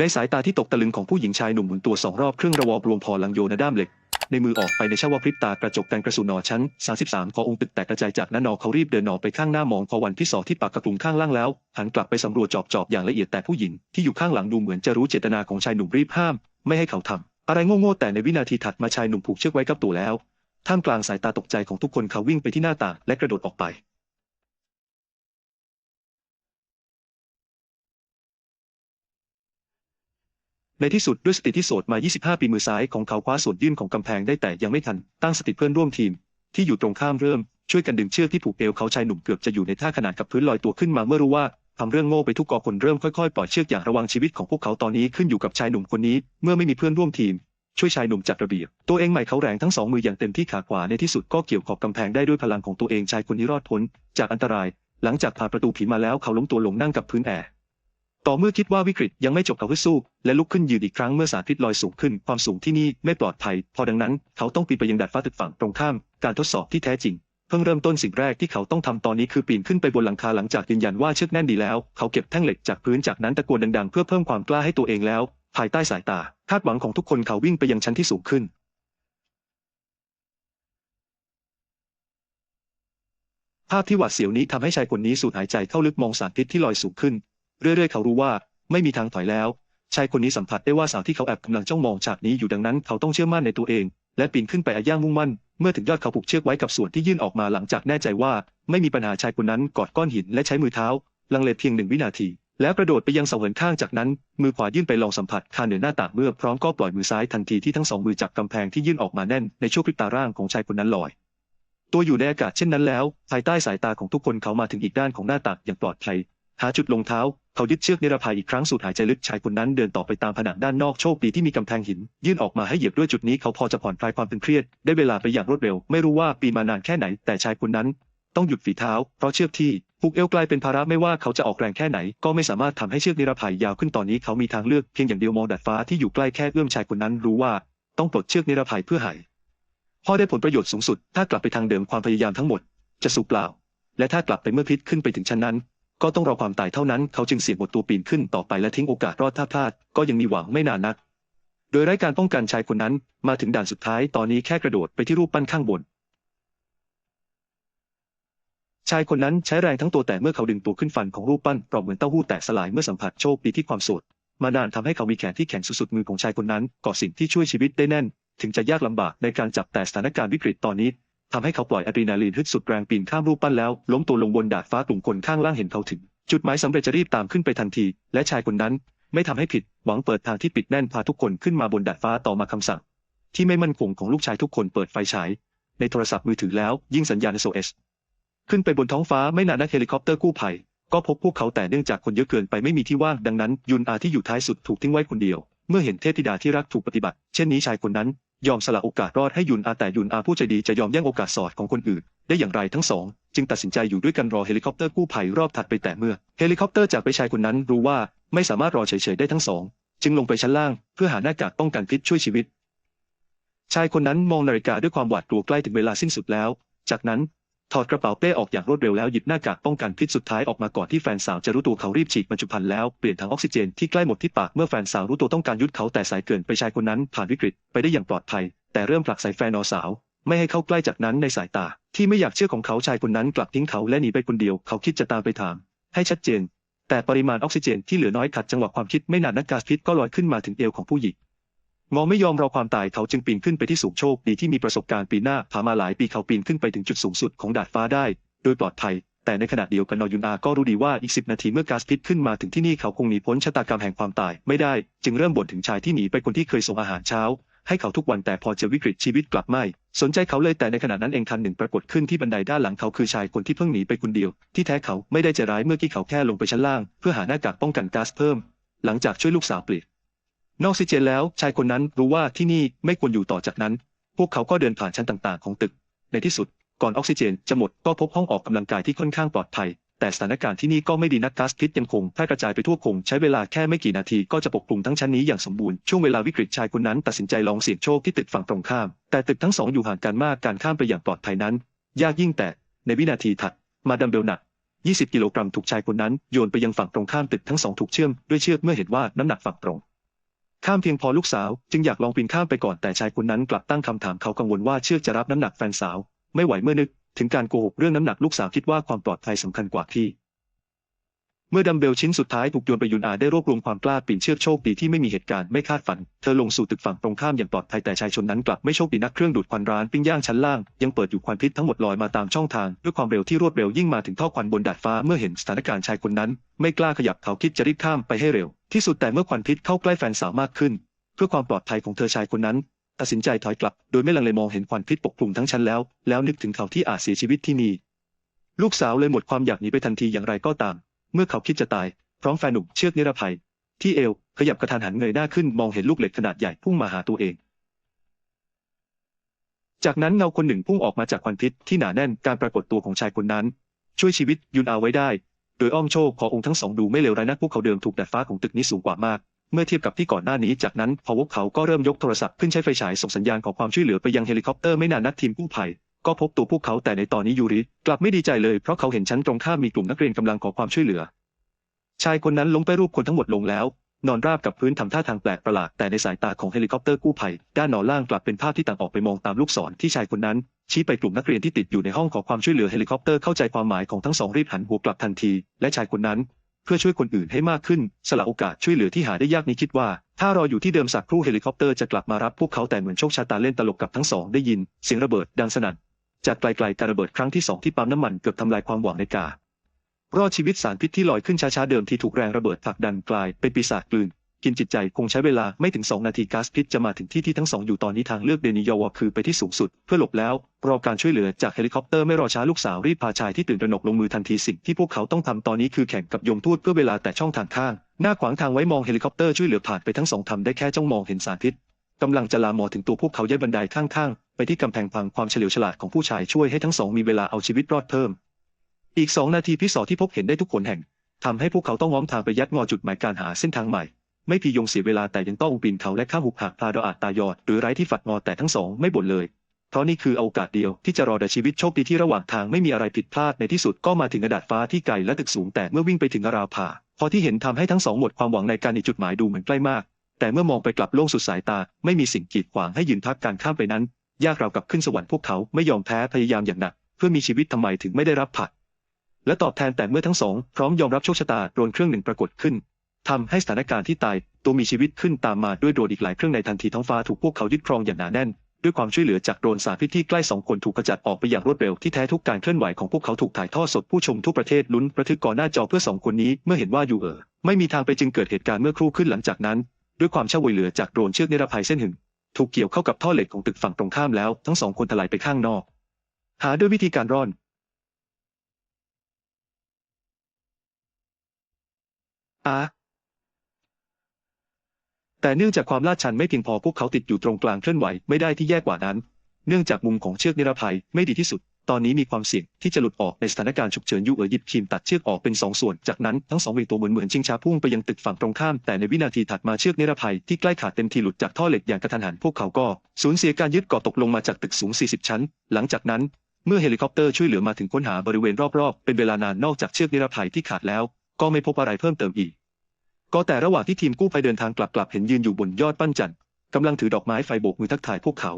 ในสายตาที่ตกตะลึงของผู้หญิงชายหนุ่มหมุนตัวสองรอบเครื่องระวอบรวมพอลังโยนด้ามเหล็ก ในมือออกไปในช่วงพริบตากระจกกันกระสุนหนอชั้น 33 คอองค์ตึกแตกกระจายจากนั้นนอเขารีบเดินหนอไปข้างหน้ามองพอวันที่สอที่ปากกระตุงข้างล่างแล้ว หันกลับไปสำรวจจอบๆอย่างละเอียดแต่ผู้หญิงที่อยู่ข้างหลังดูเหมือนจะรู้เจตนาของชายหนุ่มรีบห้าม ไม่ให้เขาทำอะไรโง่ๆแต่ในวินาทีถัดมาชายหนุ่มผูกเชือกไว้กับตัวแล้วท่ามกลางสายตาตกใจของทุกคนเขาวิ่งไปที่หน้าต่างและกระโดดออกไป ในที่สุดด้วยสติที่โสดมา 25 ปีมือซ้ายของเขาคว้าส่วนยื่นของกำแพงได้แต่ยังไม่ทัน ตั้งสติเพื่อนร่วมทีม ที่อยู่ตรงข้ามเริ่ม ช่วยกันดึงเชือกที่ผูกเอวเขาชายหนุ่มเกือบจะอยู่ในท่าขนาดกับพื้นลอยตัวขึ้นมาเมื่อรู้ว่าทำเรื่องโง่ไปทุกกอคนเริ่มค่อยๆ ปล่อยเชือกอย่างระวังชีวิตของพวกเขาตอนนี้ขึ้นอยู่กับชายหนุ่มคนนี้ เมื่อไม่มีเพื่อนร่วมทีม ช่วยชายหนุ่มจัดระเบียบตัวเองใหม่เขาแรงทั้งสองมืออย่างเต็มที่ขาขวาในที่สุดก็เกี่ยวขอบกำแพงได้ด้วยพลังของตัวเองชายคนนี้รอดพ้นจากอันตราย หลังจากผ่านประตูผีมาแล้วเขาล้มตัวลงนั่งกับพื้นแอร์ ต่อเมื่อคิดว่าวิกฤตยังไม่จบเขาฮึดสู้และลุกขึ้นยืนอีกครั้งเมื่อสารพิษลอยสูงขึ้นความสูงที่นี่ไม่ปลอดภัย พอดังนั้นเขาต้องปีนไปยังดาดฟ้าตึกฝั่งตรงข้าม การทดสอบที่แท้จริง เพิ่งเริ่มต้นสิ่งแรกที่เขาต้องทำตอนนี้คือปีนขึ้นไปบนหลังคาหลังจากยืนยันว่าเชือกแน่นดีแล้ว เขาเก็บแท่งเหล็กจากพื้นจากนั้นตะโกนดังๆ เพื่อเพิ่มความกล้าให้ตัวเองแล้ว ภายใต้สายตาคาดหวังของทุกคนเขาวิ่งไปยังชั้นที่สูงขึ้นภาพที่หวาดเสียวนี้ทำให้ชายคนนี้สูดหายใจเข้าลึกมองสารพิษที่ลอยสูงขึ้น เรื่อยๆ เขารู้ว่าไม่มีทางถอยแล้ว ชายคนนี้สัมผัสได้ว่าสาวที่เขาแอบกำลังจ้องมองฉากนี้อยู่ดังนั้น เขาต้องเชื่อมั่นในตัวเอง และปีนขึ้นไปอาย่างมุ่งมั่น เมื่อถึงยอดเขาผูกเชือกไว้กับส่วนที่ยื่นออกมาหลังจากแน่ใจว่า ไม่มีปัญหาชายคนนั้นกอดก้อนหินและใช้มือเท้า ลังเลเพียงหนึ่งวินาที แล้วกระโดดไปยังเสาเหินข้างจากนั้น มือขวายื่นไปลองสัมผัสคานเหนือหน้าต่างเมื่อพร้อมก็ปล่อยมือซ้ายทันทีที่ทั้งสองมือจับกำแพงที่ยื่นออกมาแน่นในช่วงพริบตาร่างของชายคนนั้นลอยตัวอยู่ในอากาศเช่นนั้นแล้ว ภายใต้สายตาของทุกคนเขามาถึงอีกด้านของหน้าต่างอย่างปลอดภัยหาจุดลงเท้า เขายึดเชือกนิรภัยอีกครั้งสูดหายใจลึกชายคนนั้นเดินต่อไปตามผนังด้านนอกโชคดีที่มีกำแพงหิน ยื่นออกมาให้เหยียบด้วยจุดนี้เขาพอจะผ่อนคลายความตึงเครียด ได้เวลาไปอย่างรวดเร็ว ไม่รู้ว่าปีนมานานแค่ไหน แต่ชายคนนั้น ต้องหยุดฝีเท้า เพราะเชือกที่ผูกเอวกลายเป็นภาระไม่ว่าเขาจะออกแรงแค่ไหน ก็ไม่สามารถทำให้เชือกนิรภัยยาวขึ้นตอนนี้เขามีทางเลือกเพียงอย่างเดียวมองดาดฟ้าที่อยู่ใกล้แค่เอื้อมชายคนนั้นรู้ว่า ต้องปลดเชือกนิรภัยเพื่อหายพ่อได้ผลประโยชน์สูงสุด ถ้ากลับไปทางเดิมความพยายามทั้งหมด จะสูญเปล่า และถ้ากลับไปเมื่อพิษขึ้นไปถึงชั้นนั้น ก็ต้องรอความตายเท่านั้นเขาจึงเสี่ยงหมดตัวปีนขึ้นต่อไปและทิ้งโอกาสรอดถ้าพลาด ก็ยังมีหวังไม่นานนัก โดยไร้การป้องกันชายคนนั้น มาถึงด่านสุดท้ายตอนนี้แค่กระโดดไปที่รูปปั้นข้างบน ชายคนนั้นใช้แรงทั้งตัวแต่เมื่อเขาดึงตัวขึ้นฟันของรูปปั้นปลอบเหมือนเต้าหู้แตกสลายเมื่อสัมผัสโชคดีที่ความโสดมานานทำให้เขามีแขนที่แข็งสุดๆมือของชายคนนั้นก่อสิ่งที่ช่วยชีวิตได้แน่น ถึงจะยากลำบากในการจับแต่สถานการณ์วิกฤตตอนนี้ ทำให้เขาปล่อยอะดรีนาลีนฮึดสุดแรงปีนข้ามรูปปั้นแล้ว ล้มตัวลงบนดาดฟ้ากลุ่มคนข้างล่างเห็นเขาถึง จุดหมายสำเร็จจะรีบตามขึ้นไปทันที และชายคนนั้น ไม่ทำให้ผิด หวังเปิดทางที่ปิดแน่นพาทุกคนขึ้นมาบนดาดฟ้าต่อมาคำสั่ง ที่ไม่มั่นคงของลูกชายทุกคนเปิดไฟฉาย ในโทรศัพท์มือถือแล้ว ยิ่งสัญญาณ SOS ขึ้นไปบนท้องฟ้าไม่นานนักเฮลิคอปเตอร์กู้ภัยก็พบพวกเขาแต่เนื่องจากคนเยอะเกินไปไม่มีที่ว่างดังนั้น ยุนอาที่อยู่ท้ายสุดถูกทิ้งไว้คนเดียว เมื่อเห็นเทพธิดาที่รักถูกปฏิบัติ เช่นนี้ชายคนนั้น ยอมสละโอกาสรอดให้ยุนอาแต่ยุนอาผู้ใจดีจะยอมแย่งโอกาสสอดของคนอื่น ได้อย่างไรทั้งสอง จึงตัดสินใจอยู่ด้วยกันรอเฮลิคอปเตอร์กู้ภัยรอบถัดไปแต่เมื่อ เฮลิคอปเตอร์จากไปชายคนนั้นรู้ว่าไม่สามารถรอเฉยๆได้ทั้งสอง จึงลงไปชั้นล่าง เพื่อหาหน้ากากป้องกันพิษช่วยชีวิต ชายคนนั้นมองนาฬิกาด้วยความหวาดกลัวใกล้ถึงเวลาสิ้นสุดแล้ว จากนั้น ถอดกระเป๋าเป้ออกอย่างรวดเร็วแล้วหยิบหน้ากากป้องกันพิษสุดท้ายออกมาก่อนที่แฟนสาวจะรู้ตัวเขารีบฉีดบรรจุภัณฑ์แล้วเปลี่ยนถังออกซิเจนที่ใกล้หมดที่ปากเมื่อแฟนสาวรู้ตัวต้องการยุดเขาแต่สายเกินไปชายคนนั้นผ่านวิกฤตไปได้อย่างปลอดภัย แต่เริ่มผลักใส่แฟนนอสาว ไม่ให้เข้าใกล้จากนั้นในสายตา ที่ไม่อยากเชื่อของเขาชายคนนั้นกลับทิ้งเขาและหนีไปคนเดียวเขาคิดจะตามไปถาม ให้ชัดเจน แต่ปริมาณออกซิเจนที่เหลือน้อยขัดจังหวะความคิดไม่นานนักก๊าซพิษก็ลอยขึ้นมาถึงเอวของผู้หญิง งอไม่ยอมรอความตายเขาจึงปีนขึ้นไปที่สูงโชคดีที่มีประสบการณ์ปีหน้าผามาหลายปีเขาปีนขึ้นไปถึงจุดสูงสุดของดาดฟ้าได้ โดยปลอดภัย แต่ในขณะเดียวกันนอยุนอาก็รู้ดีว่าอีกสินาทีเมื่อก๊าซพิษขึ้นมาถึงที่นี่เขาคงหนีพ้นชะตากรรมแห่งความตายไม่ได้ จึงเริ่มบ่นถึงชายที่หนีไปคนที่เคยส่งอาหารเช้า ให้เขาทุกวันแต่พอเจอวิกฤตชีวิตกลับไม่ สนใจเขาเลยแต่ในขณะนั้นเองทันหนึ่งปรากฏขึ้นที่บันไดด้านหลังเขาคือชายคนที่เพิ่งหนีไปคนเดียว ที่แท้เขาไม่ได้ใจร้ายเมื่อกี้เขาแค่ลงไปชั้นล่าง เพื่อหาหน้ากากป้องกันก๊าซเพิ่ม หลังจากช่วยลูกสาวเปลี่ยน นอกซิเจนแล้วชายคนนั้นรู้ว่าที่นี่ไม่ควรอยู่ต่อจากนั้น พวกเขาก็เดินผ่านชั้นต่างๆ ของตึก ในที่สุด ก่อนออกซิเจนจะหมดก็พบห้องออกกำลังกายที่ค่อนข้างปลอดภัย แต่สถานการณ์ที่นี่ก็ไม่ดีนักก๊าซพิษยังคงแพร่กระจายไปทั่วคง ใช้เวลาแค่ไม่กี่นาทีก็จะปกคลุมทั้งชั้นนี้อย่างสมบูรณ์ช่วงเวลาวิกฤตชายคนนั้นตัดสินใจลองเสี่ยงโชคที่ตึกฝั่งตรงข้าม แต่ตึกทั้งสองอยู่ห่างกันมากการข้ามไปอย่างปลอดภัยนั้น ยากยิ่งแต่ในวินาทีถัดมาดัมเบลหนัก20 กิโลกรัมถูกชายคนนั้นโยนไปยังฝั่งตรงข้ามตึกทั้งสองถูกเชื่อมด้วยเชือกเมื่อเห็นว่าน้ำหนักฝั่งตรง ข้ามเพียงพอลูกสาว จึงอยากลองปีนข้ามไปก่อนแต่ชายคนนั้นกลับตั้งคำถามเขากังวลว่าเชือกจะรับน้ำหนักแฟนสาว ไม่ไหวเมื่อนึก ถึงการโกหกเรื่องน้ำหนักลูกสาวคิดว่าความปลอดภัยสำคัญกว่าที่ เมื่อดัมเบลชิ้นสุดท้ายถูกโยนไปยุนอาได้รวบรวมความกล้าปีนเชือกโชคดีที่ไม่มีเหตุการณ์ไม่คาดฝัน เธอลงสู่ตึกฝั่งตรงข้ามอย่างปลอดภัยแต่ชายชนนั้นกลับไม่โชคดีนักเครื่องดูดควันร้านปิ้งย่างชั้นล่าง ยังเปิดอยู่ควันพิษทั้งหมดลอยมาตามช่องทาง ด้วยความเร็วที่รวดเร็วยิ่งมาถึงท่อควันบนดาดฟ้าเมื่อเห็นสถานการณ์ชายคนนั้น ไม่กล้าขยับเขาคิดจะรีบข้ามไปให้เร็ว ที่สุดแต่เมื่อควันพิษเข้าใกล้แฟนสาวมากขึ้น เพื่อความปลอดภัยของเธอชายคนนั้นตัดสินใจถอยกลับ โดยไม่ลังเลมองเห็นควันพิษปกคลุมทั้งชั้นแล้ว แล้วนึกถึงเขาที่อาจเสียชีวิตที่นี่ลูกสาวเลยหมดความอยากหนีไปทันทีอย่างไรก็ตาม เมื่อเขาคิดจะตาย พร้อมแฟนหนุ่มเชือกนิรภัย ที่เอวขยับกระทันหันเงยหน้าขึ้นมองเห็นลูกเหล็กขนาดใหญ่พุ่งมาหาตัวเอง จากนั้นเงาคนหนึ่งพุ่งออกมาจากควันพิษที่หนาแน่นการปรากฏตัวของชายคนนั้น ช่วยชีวิตยุนอาไว้ได้ โดยอ้อมโชคขอองค์ทั้งสองดูไม่เลวร้ายนักพวกเขาเดิมถูกดาดฟ้าของตึกนี้สูงกว่ามาก เมื่อเทียบกับที่ก่อนหน้านี้จากนั้นพอพวกเขาก็เริ่มยกโทรศัพท์ขึ้นใช้ไฟฉายส่งสัญญาณขอความช่วยเหลือไปยังเฮลิคอปเตอร์ไม่นานนักทีมกู้ภัย ก็พบตัวพวกเขาแต่ในตอนนี้ยูริกลับไม่ดีใจเลยเพราะเขาเห็นชั้นตรงข้ามมีกลุ่มนักเรียนกำลังขอความช่วยเหลือ ชายคนนั้นล้มไปรูปคนทั้งหมดลงแล้ว นอนราบกับพื้นทำท่าทางแปลกประหลาดแต่ในสายตาของเฮลิคอปเตอร์กู้ภัยด้านนอนล่างกลับเป็นภาพที่ต่างออกไปมองตามลูกศรที่ชายคนนั้น ชี้ไปกลุ่มนักเรียนที่ติดอยู่ในห้องขอความช่วยเหลือเฮลิคอปเตอร์เข้าใจความหมายของทั้งสองรีบหันหัวกลับทันที และชายคนนั้น เพื่อช่วยคนอื่นให้มากขึ้น สละโอกาสช่วยเหลือที่หาได้ยากนี้คิดว่าถ้ารออยู่ที่เดิมสักครู่เฮลิคอปเตอร์จะกลับมารับพวกเขาแต่เหมือนโชคชะตาเล่นตลกกับทั้งสองได้ยินเสียงระเบิดดังสนั่น จากไกลๆการระเบิดครั้งที่สองที่ปั๊มน้ำมันเกือบทำลายความหวังในการอดชีวิตสารพิษที่ลอยขึ้นช้าๆเดิมที่ถูกแรงระเบิดผลักดันกลายเป็นปีศาจกลืน กินจิตใจคงใช้เวลาไม่ถึง 2 นาทีก๊าซพิษจะมาถึงที่ที่ทั้งสองอยู่ตอนนี้ทางเลือกเดนิยาวคือไปที่สูงสุด เพื่อหลบแล้ว รอการช่วยเหลือจากเฮลิคอปเตอร์ไม่รอช้าลูกสาวรีบพาชายที่ตื่นตระหนกลงมือทันทีสิ่งที่พวกเขาต้องทำตอนนี้คือแข่งกับยมทูตเพื่อเวลาแต่ช่องทางข้าง หน้าขวางทางไว้มองเฮลิคอปเตอร์ช่วยเหลือผ่านไปทั้งสองทำได้แค่จ้องมองเห็นสารพิษกำลังจะลามอถึงตัวพวกเขาย้ายบันไดข้างๆ ไปที่กำแพงพังความเฉลียวฉลาดของผู้ชายช่วยให้ทั้งสองมีเวลาเอาชีวิตรอดเพิ่ม อีกสองนาทีพิสอที่พบเห็นได้ทุกคนแห่งทำให้พวกเขาต้องง้อมทางไปยัดงอจุดหมายการหาเส้นทางใหม่ ไม่พียงเสียเวลาแต่ยังต้องปีนเขาและข้ามหุบหักพาดอาจตายอดหรือไร้ที่ฝัดงอแต่ทั้งสองไม่บ่นเลย เพราะนี่คือโอกาสเดียวที่จะรอแต่ชีวิตโชคดีที่ระหว่างทางไม่มีอะไรผิดพลาดในที่สุดก็มาถึงกระดาษฟ้าที่ไกลและตึกสูงแต่เมื่อวิ่งไปถึงราวผ่าพอที่เห็นทำให้ทั้งสองหมดความหวังในการหนีจุดหมายดูเหมือนใกล้มาก แต่เมื่อมองไปกลับโล่งสุดสายตา ไม่มีสิ่งกีดขวางให้ยืนพักการข้ามไปนั้น ยากราวกับขึ้นสวรรค์พวกเขาไม่ยอมแพ้พยายามอย่างหนัก เพื่อมีชีวิตทำไมถึงไม่ได้รับผัด และตอบแทนแต่เมื่อทั้งสอง พร้อมยอมรับโชคชะตาโดรนเครื่องหนึ่งปรากฏขึ้นทำให้สถานการณ์ที่ตายตัวมีชีวิตขึ้นตามมาด้วยโดรนอีกหลายเครื่องในทันทีท้องฟ้าถูกพวกเขายึดครองอย่างหนาแน่น ด้วยความช่วยเหลือจากโดรนสารพิษที่ใกล้สองคนถูกกระจัดออกไปอย่างรวดเร็วที่แท้ทุกการเคลื่อนไหวของพวกเขาถูกถ่ายทอดสดผู้ชมทั่วประเทศลุ้นระทึกก่อนหน้าจอเพื่อสองคนนี้เมื่อเห็นว่าอยู่เออไม่มีทางไปจึงเกิดเหตุการณ์เมื่อครู่ขึ้นหลังจากนั้น ด้วยความช่วยเหลือจากโดรนเชือกนิรภัยเส้นหนึ่ง ถูกเกี่ยวเข้ากับท่อเหล็กของตึกฝั่งตรงข้ามแล้วทั้งสองคนถลายไปข้างนอก หาด้วยวิธีการร่อนอาแต่เนื่องจากความลาดชันไม่เพียงพอพวกเขาติดอยู่ตรงกลางเคลื่อนไหวไม่ได้ที่แย่กว่านั้น เนื่องจากมุมของเชือกนิรภัยไม่ดีที่สุด ตอนนี้มีความเสี่ยงที่จะหลุดออกในสถานการณ์ฉุกเฉินยูเอ๋อหยิบครีมตัดเชือกออกเป็นสองส่วน จากนั้นทั้งสองเวี่งตัวเหมือนเหมือนชิงช้าพุ่งไปยังตึกฝั่งตรงข้าม แต่ในวินาทีถัดมาเชือกนิรภัยที่ใกล้ขาดเต็มทีหลุดจากท่อเหล็กอย่างกระทันหันพวกเขาก็สูญเสียการยึดเกาะตกลงมาจากตึกสูง 40 ชั้น หลังจากนั้นเมื่อเฮลิคอปเตอร์ช่วยเหลือมาถึงค้นหาบริเวณรอบๆ เป็นเวลานานนอกจากเชือกนิรภัยที่ขาดแล้ว ก็ไม่พบอะไรเพิ่มเติมอีก ก็แต่ระหว่างที่ทีมกู้ภัยเดินทางกลับกลับเห็นยืนอยู่บนยอดปั้นจันทร์กำลังถือดอกไม้ไฟโบกมือทักทายพวกเขา